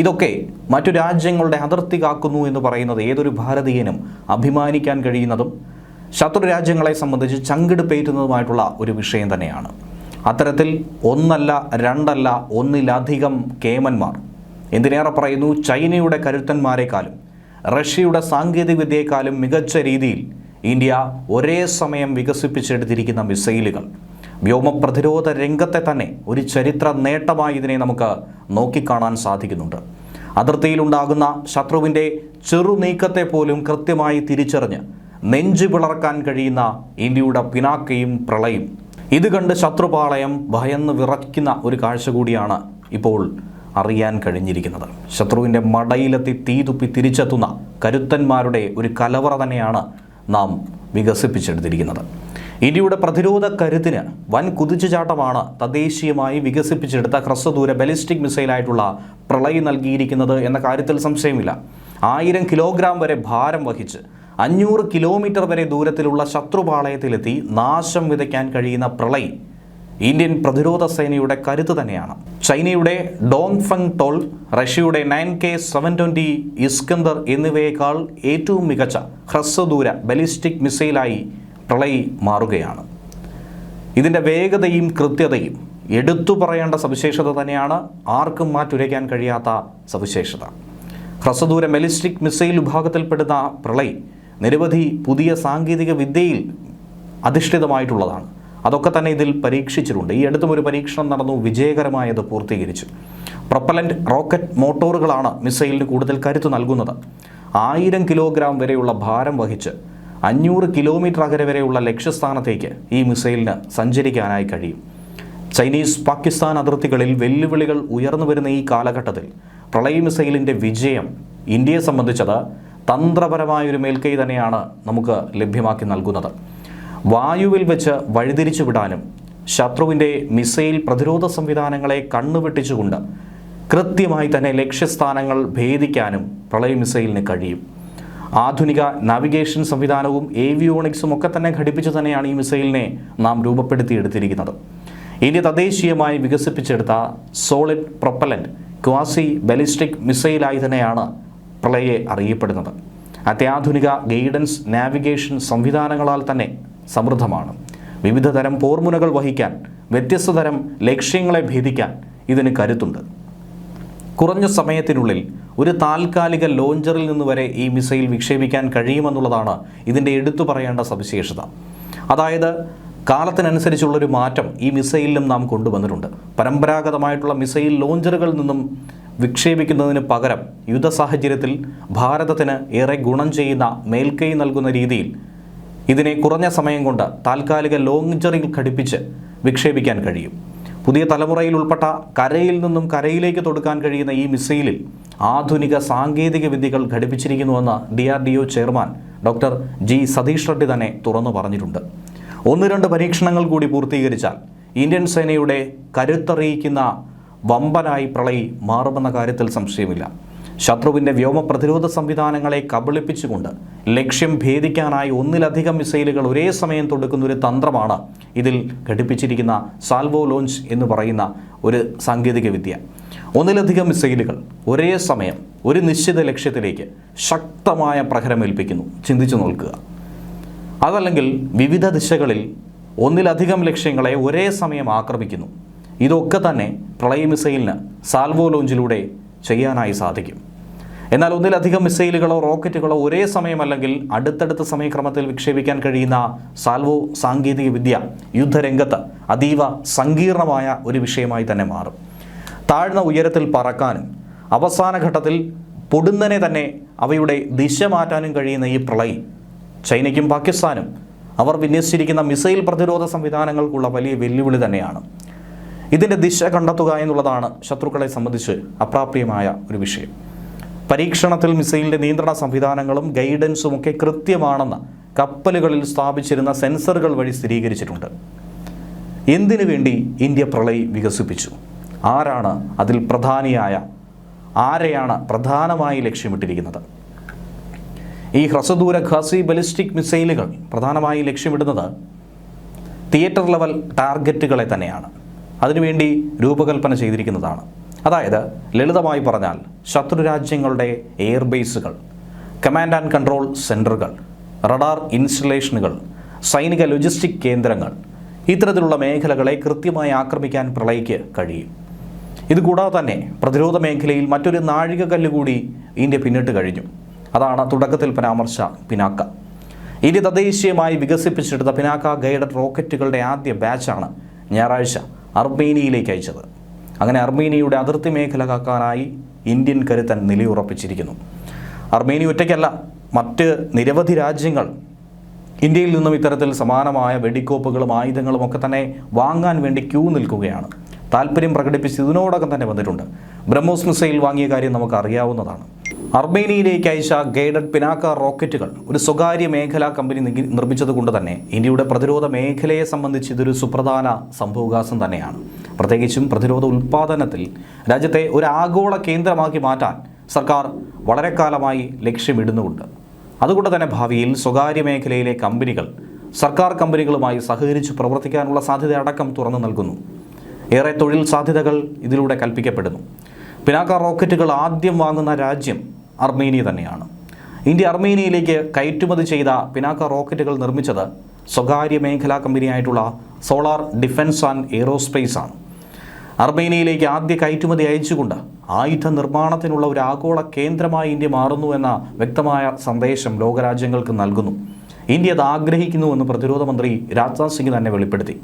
ഇതൊക്കെ മറ്റു രാജ്യങ്ങളുടെ അതിർത്തി കാക്കുന്നു എന്ന് പറയുന്നത് ഏതൊരു ഭാരതീയനും അഭിമാനിക്കാൻ കഴിയുന്നതും ശത്രു രാജ്യങ്ങളെ സംബന്ധിച്ച് ചങ്കിടുപ്പേറ്റുന്നതുമായിട്ടുള്ള ഒരു വിഷയം തന്നെയാണ്. അത്തരത്തിൽ ഒന്നല്ല രണ്ടല്ല ഒന്നിലധികം കേമന്മാർ എന്തിനേറെ പറയുന്നു ചൈനയുടെ കരുത്തന്മാരെക്കാളും റഷ്യയുടെ സാങ്കേതികവിദ്യയെക്കാളും മികച്ച രീതിയിൽ ഇന്ത്യ ഒരേ സമയം വികസിപ്പിച്ചെടുത്തിരിക്കുന്ന മിസൈലുകൾ. വ്യോമ പ്രതിരോധ രംഗത്തെ തന്നെ ഒരു ചരിത്ര നേട്ടമായി ഇതിനെ നമുക്ക് നോക്കിക്കാണാൻ സാധിക്കുന്നുണ്ട്. അതിർത്തിയിലുണ്ടാകുന്ന ശത്രുവിന്റെ ചെറു നീക്കത്തെ പോലും കൃത്യമായി തിരിച്ചറിഞ്ഞ് നെഞ്ചു പിളർക്കാൻ കഴിയുന്ന ഇന്ത്യയുടെ പിനാക്കയും പ്രളയും. ഇത് കണ്ട് ശത്രുപാളയം ഭയന്ന് വിറയ്ക്കുന്ന ഒരു കാഴ്ച കൂടിയാണ് ഇപ്പോൾ അറിയാൻ കഴിഞ്ഞിരിക്കുന്നത്. ശത്രുവിന്റെ മടയിലെത്തി തീതുപ്പി തിരിച്ചെത്തുന്ന കരുത്തന്മാരുടെ ഒരു കലവറ തന്നെയാണ് നാം വികസിപ്പിച്ചെടുത്തിരിക്കുന്നത്. ഇന്ത്യയുടെ പ്രതിരോധ കരുത്തിന് വൻ കുതിച്ചുചാട്ടമാണ് തദ്ദേശീയമായി വികസിപ്പിച്ചെടുത്ത ഹ്രസ്വദൂര ബലിസ്റ്റിക് മിസൈലായിട്ടുള്ള പ്രളയം നൽകിയിരിക്കുന്നത് എന്ന കാര്യത്തിൽ സംശയമില്ല. ആയിരം കിലോഗ്രാം വരെ ഭാരം വഹിച്ച് അഞ്ഞൂറ് കിലോമീറ്റർ വരെ ദൂരത്തിലുള്ള ശത്രുപാളയത്തിലെത്തി നാശം വിതയ്ക്കാൻ കഴിയുന്ന പ്രളയ് ഇന്ത്യൻ പ്രതിരോധ സേനയുടെ കരുത്ത് തന്നെയാണ്. ചൈനയുടെ ഡോങ്ഫങ് ടോൾ റഷ്യയുടെ nine K seven twenty Iskander എന്നിവയേക്കാൾ ഏറ്റവും മികച്ച ഹ്രസ്വദൂര ബലിസ്റ്റിക് മിസൈലായി പ്രളയി മാറുകയാണ്. ഇതിന്റെ വേഗതയും കൃത്യതയും എടുത്തു പറയേണ്ട സവിശേഷത തന്നെയാണ് ആർക്കും മാറ്റുരയ്ക്കാൻ കഴിയാത്ത സവിശേഷത. ഹ്രസ്വദൂര ബലിസ്റ്റിക് മിസൈൽ വിഭാഗത്തിൽപ്പെടുന്ന പ്രളയ് നിരവധി പുതിയ സാങ്കേതിക വിദ്യയിൽ അധിഷ്ഠിതമായിട്ടുള്ളതാണ്. അതൊക്കെ തന്നെ ഇതിൽ പരീക്ഷിച്ചിട്ടുണ്ട്. ഈ അടുത്തും ഒരു പരീക്ഷണം നടന്നു വിജയകരമായി അത് പൂർത്തീകരിച്ചു. പ്രൊപ്പലന്റ് റോക്കറ്റ് മോട്ടോറുകളാണ് മിസൈലിന് കൂടുതൽ കരുത്ത് നൽകുന്നത്. ആയിരം കിലോഗ്രാം വരെയുള്ള ഭാരം വഹിച്ച് അഞ്ഞൂറ് കിലോമീറ്റർ അകലെ വരെയുള്ള ലക്ഷ്യസ്ഥാനത്തേക്ക് ഈ മിസൈലിന് സഞ്ചരിക്കാനായി കഴിയും. ചൈനീസ് പാകിസ്ഥാൻ അതിർത്തികളിൽ വെല്ലുവിളികൾ ഉയർന്നു വരുന്ന ഈ കാലഘട്ടത്തിൽ പ്രളയ മിസൈലിന്റെ വിജയം ഇന്ത്യയെ സംബന്ധിച്ചത് തന്ത്രപരമായൊരു മേൽക്കൈ തന്നെയാണ് നമുക്ക് ലഭ്യമാക്കി നൽകുന്നത്. വായുവിൽ വെച്ച് വഴിതിരിച്ചു വിടാനും ശത്രുവിന്റെ മിസൈൽ പ്രതിരോധ സംവിധാനങ്ങളെ കണ്ണുവെട്ടിച്ചുകൊണ്ട് കൃത്യമായി തന്നെ ലക്ഷ്യസ്ഥാനങ്ങൾ ഭേദിക്കാനും പ്രളയ മിസൈലിന് കഴിയും. ആധുനിക നാവിഗേഷൻ സംവിധാനവും ഏവിയോണിക്സും ഒക്കെ തന്നെ ഘടിപ്പിച്ച് തന്നെയാണ് ഈ മിസൈലിനെ നാം രൂപപ്പെടുത്തിയെടുത്തിരിക്കുന്നത്. ഇന്ത്യ തദ്ദേശീയമായി വികസിപ്പിച്ചെടുത്ത സോളിഡ് പ്രൊപ്പലന്റ് ക്വാസി ബലിസ്റ്റിക് മിസൈലായി തന്നെയാണ് പ്രളയെ അറിയപ്പെടുന്നത്. അത്യാധുനിക ഗൈഡൻസ് നാവിഗേഷൻ സംവിധാനങ്ങളാൽ തന്നെ സമൃദ്ധമാണ്. വിവിധ തരം പോർമുനകൾ വഹിക്കാൻ വ്യത്യസ്ത തരം ലക്ഷ്യങ്ങളെ ഭേദിക്കാൻ ഇതിന് കരുത്തുണ്ട്. കുറഞ്ഞ സമയത്തിനുള്ളിൽ ഒരു താൽക്കാലിക ലോഞ്ചറിൽ നിന്ന് വരെ ഈ മിസൈൽ വിക്ഷേപിക്കാൻ കഴിയുമെന്നുള്ളതാണ് ഇതിന്റെ എടുത്തു പറയേണ്ട സവിശേഷത. അതായത് കാലത്തിനനുസരിച്ചുള്ളൊരു മാറ്റം ഈ മിസൈലിലും നാം കൊണ്ടുവന്നിട്ടുണ്ട്. പരമ്പരാഗതമായിട്ടുള്ള മിസൈൽ ലോഞ്ചറുകളിൽ നിന്നും വിക്ഷേപിക്കുന്നതിന് പകരം യുദ്ധ സാഹചര്യത്തിൽ ഭാരതത്തിന് ഏറെ ഗുണം ചെയ്യുന്ന മേൽക്കൈ നൽകുന്ന രീതിയിൽ ഇതിനെ കുറഞ്ഞ സമയം കൊണ്ട് താൽക്കാലിക ലോഞ്ചറിൽ ഘടിപ്പിച്ച് വിക്ഷേപിക്കാൻ കഴിയും. പുതിയ തലമുറയിൽ ഉൾപ്പെട്ട കരയിൽ നിന്നും കരയിലേക്ക് തൊടുക്കാൻ കഴിയുന്ന ഈ മിസൈലിൽ ആധുനിക സാങ്കേതിക വിദ്യകൾ ഘടിപ്പിച്ചിരിക്കുന്നുവെന്ന് D R D O chairman doctor G Satheesh Reddy തന്നെ തുറന്നു പറഞ്ഞിട്ടുണ്ട്. ഒന്ന് രണ്ട് പരീക്ഷണങ്ങൾ കൂടി പൂർത്തീകരിച്ചാൽ ഇന്ത്യൻ സേനയുടെ കരുത്തറിയിക്കുന്ന വമ്പനായി പ്രളയി മാറുമെന്ന കാര്യത്തിൽ സംശയമില്ല. ശത്രുവിന്റെ വ്യോമ പ്രതിരോധ സംവിധാനങ്ങളെ കബളിപ്പിച്ചുകൊണ്ട് ലക്ഷ്യം ഭേദിക്കാനായി ഒന്നിലധികം മിസൈലുകൾ ഒരേ സമയം തൊടുക്കുന്ന ഒരു തന്ത്രമാണ് ഇതിൽ ഘടിപ്പിച്ചിരിക്കുന്ന സാൽവോ ലോഞ്ച് എന്ന് പറയുന്ന ഒരു സാങ്കേതിക വിദ്യ ഒന്നിലധികം മിസൈലുകൾ ഒരേ സമയം ഒരു നിശ്ചിത ലക്ഷ്യത്തിലേക്ക് ശക്തമായ പ്രഹരമേൽപ്പിക്കുന്നു. ചിന്തിച്ചു നോക്കുക. അതല്ലെങ്കിൽ വിവിധ ദിശകളിൽ ഒന്നിലധികം ലക്ഷ്യങ്ങളെ ഒരേ സമയം ആക്രമിക്കുന്നു. ഇതൊക്കെ തന്നെ പ്രളയ മിസൈലിന് സാൽവോ ലോഞ്ചിലൂടെ ചെയ്യാനായി സാധിക്കും. എന്നാൽ ഒന്നിലധികം മിസൈലുകളോ റോക്കറ്റുകളോ ഒരേ സമയം അല്ലെങ്കിൽ അടുത്തടുത്ത സമയക്രമത്തിൽ വിക്ഷേപിക്കാൻ കഴിയുന്ന സാൽവോ സാങ്കേതിക വിദ്യ യുദ്ധരംഗത്ത് അതീവ സങ്കീർണമായ ഒരു വിഷയമായി തന്നെ മാറും. താഴ്ന്ന ഉയരത്തിൽ പറക്കാനും അവസാന ഘട്ടത്തിൽ പൊടുന്നനെ തന്നെ അവയുടെ ദിശ മാറ്റാനും കഴിയുന്ന ഈ പ്രളയം ചൈനയ്ക്കും പാകിസ്ഥാനും അവർ വിന്യസിച്ചിരിക്കുന്ന മിസൈൽ പ്രതിരോധ സംവിധാനങ്ങൾക്കുള്ള വലിയ വെല്ലുവിളി തന്നെയാണ്. ഇതിന്റെ ദിശ കണ്ടെത്തുക എന്നുള്ളതാണ് ശത്രുക്കളെ സംബന്ധിച്ച് അപ്രാപ്യമായ ഒരു വിഷയം. പരീക്ഷണത്തിൽ മിസൈലിന്റെ നിയന്ത്രണ സംവിധാനങ്ങളും ഗൈഡൻസും ഒക്കെ കൃത്യമാണെന്ന് കപ്പലുകളിൽ സ്ഥാപിച്ചിരുന്ന സെൻസറുകൾ വഴി സ്ഥിരീകരിച്ചിട്ടുണ്ട്. എന്തിനു വേണ്ടി ഇന്ത്യ പ്രളയ് വികസിപ്പിച്ചു? ആരാണ് അതിൽ പ്രധാനിയായ? ആരെയാണ് പ്രധാനമായി ലക്ഷ്യമിട്ടിരിക്കുന്നത്? ഈ ഹ്രസ്വദൂര ഖാസി ബലിസ്റ്റിക് മിസൈലുകൾ പ്രധാനമായി ലക്ഷ്യമിടുന്നത് തിയേറ്റർ ലെവൽ ടാർഗറ്റുകളെ തന്നെയാണ്. അതിനുവേണ്ടി രൂപകൽപ്പന ചെയ്തിരിക്കുന്നതാണ്. അതായത് ലളിതമായി പറഞ്ഞാൽ ശത്രു രാജ്യങ്ങളുടെ എയർബേസുകൾ കമാൻഡ് ആൻഡ് കൺട്രോൾ സെന്ററുകൾ റഡാർ ഇൻസ്റ്റലേഷനുകൾ സൈനിക ലോജിസ്റ്റിക് കേന്ദ്രങ്ങൾ ഇത്തരത്തിലുള്ള മേഖലകളെ കൃത്യമായി ആക്രമിക്കാൻ പ്രളയ്ക്ക് കഴിയും. ഇതുകൂടാതെ തന്നെ പ്രതിരോധ മേഖലയിൽ മറ്റൊരു നാഴികക്കല്ല് കൂടി ഇന്ത്യ പിന്നിട്ട് കഴിഞ്ഞു. അതാണ് തുടക്കത്തിൽ പരാമർശ പിനാക്ക. ഇന്ത്യ തദ്ദേശീയമായി വികസിപ്പിച്ചെടുത്ത പിനാക്ക ഗൈഡഡ് റോക്കറ്റുകളുടെ ആദ്യ ബാച്ചാണ് ഞായറാഴ്ച അർമേനിയയിലേക്ക് അയച്ചത്. അങ്ങനെ അർമേനിയയുടെ അതിർത്തി മേഖല കാക്കാനായി ഇന്ത്യൻ കരുത്തൻ നിലയുറപ്പിച്ചിരിക്കുന്നു. അർമേനിയ ഒറ്റയ്ക്കല്ല മറ്റ് നിരവധി രാജ്യങ്ങൾ ഇന്ത്യയിൽ നിന്നും ഇത്തരത്തിൽ സമാനമായ വെടിക്കോപ്പുകളും ആയുധങ്ങളും ഒക്കെ തന്നെ വാങ്ങാൻ വേണ്ടി ക്യൂ നിൽക്കുകയാണ്. താല്പര്യം പ്രകടിപ്പിച്ച് ഇതിനോടകം തന്നെ വന്നിട്ടുണ്ട്. ബ്രഹ്മോസ് മിസൈൽ വാങ്ങിയ കാര്യം നമുക്ക് അറിയാവുന്നതാണ്. അർമേനിയയിലേക്ക് അയച്ച ഗൈഡഡ് പിനാക്ക റോക്കറ്റുകൾ ഒരു സ്വകാര്യ മേഖലാ കമ്പനി നിർമ്മിച്ചതുകൊണ്ട് നിർമ്മിച്ചത് കൊണ്ട് തന്നെ ഇന്ത്യയുടെ പ്രതിരോധ മേഖലയെ സംബന്ധിച്ച് ഇതൊരു സുപ്രധാന സംഭവകാസം തന്നെയാണ്. പ്രത്യേകിച്ചും പ്രതിരോധ ഉൽപ്പാദനത്തിൽ രാജ്യത്തെ ഒരു ആഗോള കേന്ദ്രമാക്കി മാറ്റാൻ സർക്കാർ വളരെ കാലമായി ലക്ഷ്യമിടുന്നുമുണ്ട്. അതുകൊണ്ട് തന്നെ ഭാവിയിൽ സ്വകാര്യ മേഖലയിലെ കമ്പനികൾ സർക്കാർ കമ്പനികളുമായി സഹകരിച്ച് പ്രവർത്തിക്കാനുള്ള സാധ്യത അടക്കം തുറന്നു നൽകുന്നു. ഏറെ തൊഴിൽ സാധ്യതകൾ ഇതിലൂടെ കൽപ്പിക്കപ്പെടുന്നു. പിനാക്ക റോക്കറ്റുകൾ ആദ്യം വാങ്ങുന്ന രാജ്യം അർമേനിയ തന്നെയാണ്. ഇന്ത്യ അർമേനിയയിലേക്ക് കയറ്റുമതി ചെയ്ത പിനാക്ക റോക്കറ്റുകൾ നിർമ്മിച്ചത് സ്വകാര്യ മേഖലാ കമ്പനിയായിട്ടുള്ള സോളാർ ഡിഫൻസ് ആൻഡ് എയ്റോസ്പേസ് ആണ്. അർമേനിയയിലേക്ക് ആദ്യ കയറ്റുമതി അയച്ചുകൊണ്ട് ആയുധ നിർമ്മാണത്തിനുള്ള ഒരു ആഗോള കേന്ദ്രമായി ഇന്ത്യ മാറുന്നു എന്ന വ്യക്തമായ സന്ദേശം ലോകരാജ്യങ്ങൾക്ക് നൽകുന്നു. ഇന്ത്യ അത് ആഗ്രഹിക്കുന്നുവെന്ന് പ്രതിരോധ മന്ത്രി രാജ്നാഥ് സിംഗ് തന്നെ വെളിപ്പെടുത്തി.